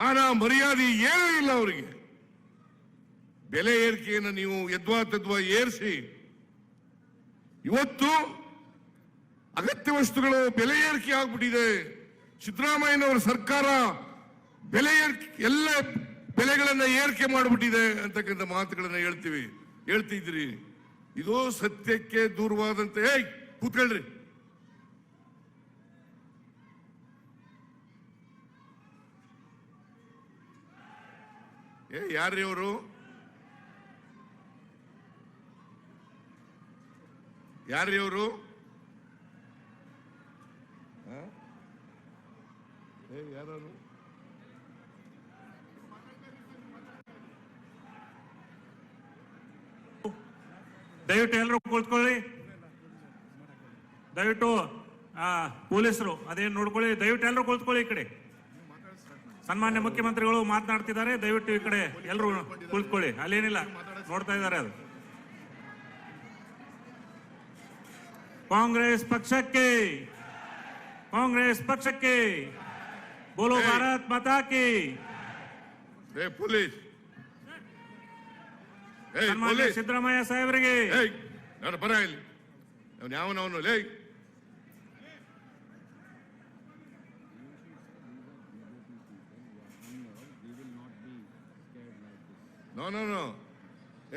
ಮಾನ ಮರ್ಯಾದೆ ಏನೂ ಇಲ್ಲ ಅವರಿಗೆ. ಬೆಲೆ ಏರಿಕೆಯನ್ನು ನೀವು ಯದ್ವಾ ತದ್ವಾ ಏರಿಸಿ. ಇವತ್ತು ಅಗತ್ಯ ವಸ್ತುಗಳು ಬೆಲೆ ಏರಿಕೆ ಆಗ್ಬಿಟ್ಟಿದೆ. ಸಿದ್ದರಾಮಯ್ಯನವರ ಸರ್ಕಾರ ಬೆಲೆ ಏರಿಕೆ, ಎಲ್ಲ ಬೆಲೆಗಳನ್ನ ಏರಿಕೆ ಮಾಡಿಬಿಟ್ಟಿದೆ ಅಂತಕ್ಕಂಥ ಮಾತುಗಳನ್ನ ಹೇಳ್ತೀವಿ ಹೇಳ್ತಿದ್ರಿ ಇದು ಸತ್ಯಕ್ಕೆ ದೂರವಾದಂತೆ ಕೂತ್ಕೊಳ್ರಿ. ಏ, ಯಾರ್ರಿ ಅವರು ಯಾರ್ರಿ ಅವರು ಏ ಯಾರು ದಯವಿಟ್ಟು ಎಲ್ಲರೂ ಕೂತ್ಕೊಳ್ಳಿ. ದಯವಿಟ್ಟು ಪೊಲೀಸರು, ಅದೇನು ನೋಡ್ಕೊಳ್ಳಿ, ದಯವಿಟ್ಟು ಎಲ್ಲರೂ ಕೂತ್ಕೊಳ್ಳಿ ಈ ಕಡೆ. ಸನ್ಮಾನ್ಯ ಮುಖ್ಯಮಂತ್ರಿಗಳು ಮಾತನಾಡ್ತಿದ್ದಾರೆ. ದಯವಿಟ್ಟು ಈ ಕಡೆ ಎಲ್ಲರೂ ಕುಳಿತುಕೊಳ್ಳಿ ಅಲ್ಲೇನಿಲ್ಲ ನೋಡ್ತಾ ಇದ್ದಾರೆ ಅದು. ಕಾಂಗ್ರೆಸ್ ಪಕ್ಷಕ್ಕೆ ಕಾಂಗ್ರೆಸ್ ಪಕ್ಷಕ್ಕೆ ಬೋಲೋ. ಭಾರತ್ ಮತಾಕಿ. ಏ ಪೊಲೀಸ್. ಸಿದ್ದರಾಮಯ್ಯ ಸಾಹೇಬರಿಗೆ. ನಾನು ಬರ ಇಲ್ಲಿ. ಅವನು ಯಾವನವನು? ಲೇ ನೋ ನೋ ನೋ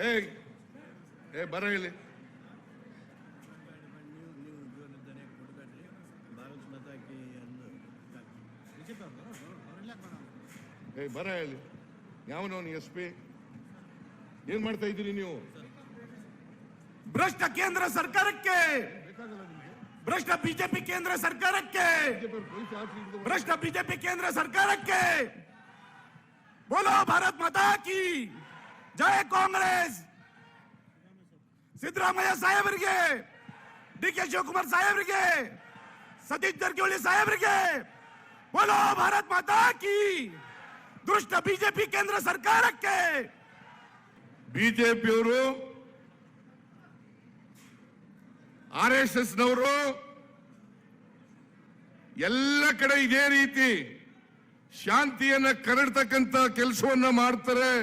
ಏಯ್ ಏ ಬರ ಇಲ್ಲಿ. ಏಯ್ ಬರ ಇಲ್ಲಿ. ಯಾವನವನು ಎಸ್ ಪಿ ಏನ್ ಮಾಡ್ತಾ ಇದ್ದೀರಿ ನೀವು? ಭ್ರಷ್ಟ ಕೇಂದ್ರ ಸರ್ಕಾರಕ್ಕೆ! ಭ್ರಷ್ಟ ಬಿಜೆಪಿ ಕೇಂದ್ರ ಸರ್ಕಾರಕ್ಕೆ! ಭ್ರಷ್ಟ ಬಿಜೆಪಿ ಕೇಂದ್ರ ಸರ್ಕಾರಕ್ಕೆ! ಬೋಲೋ ಭಾರತ್ ಮಾತಾ ಕಿ! ಜಯ ಕಾಂಗ್ರೆಸ್! ಸಿದ್ದರಾಮಯ್ಯ ಸಾಹೇಬರಿಗೆ ಡಿ ಕೆ ಶಿವಕುಮಾರ್ ಸಾಹೇಬರಿಗೆ, ಸತೀಶ್ ಜಾರಕಿಹೊಳಿ ಸಾಹೇಬರಿಗೆ, ಬೋಲೋ ಭಾರತ್ ಮಾತಾ ಕಿ! ದುಷ್ಟ ಬಿಜೆಪಿ ಕೇಂದ್ರ ಸರ್ಕಾರಕ್ಕೆ! ಬಿಜೆಪಿಯವರು, ಆರ್ ಎಸ್ ಎಸ್ ನವರು ಎಲ್ಲ ಕಡೆ ಇದೇ ರೀತಿ ಶಾಂತಿಯನ್ನ ಕರಡ್ತಕ್ಕಂತ ಕೆಲಸವನ್ನ ಮಾಡ್ತಾರೆ.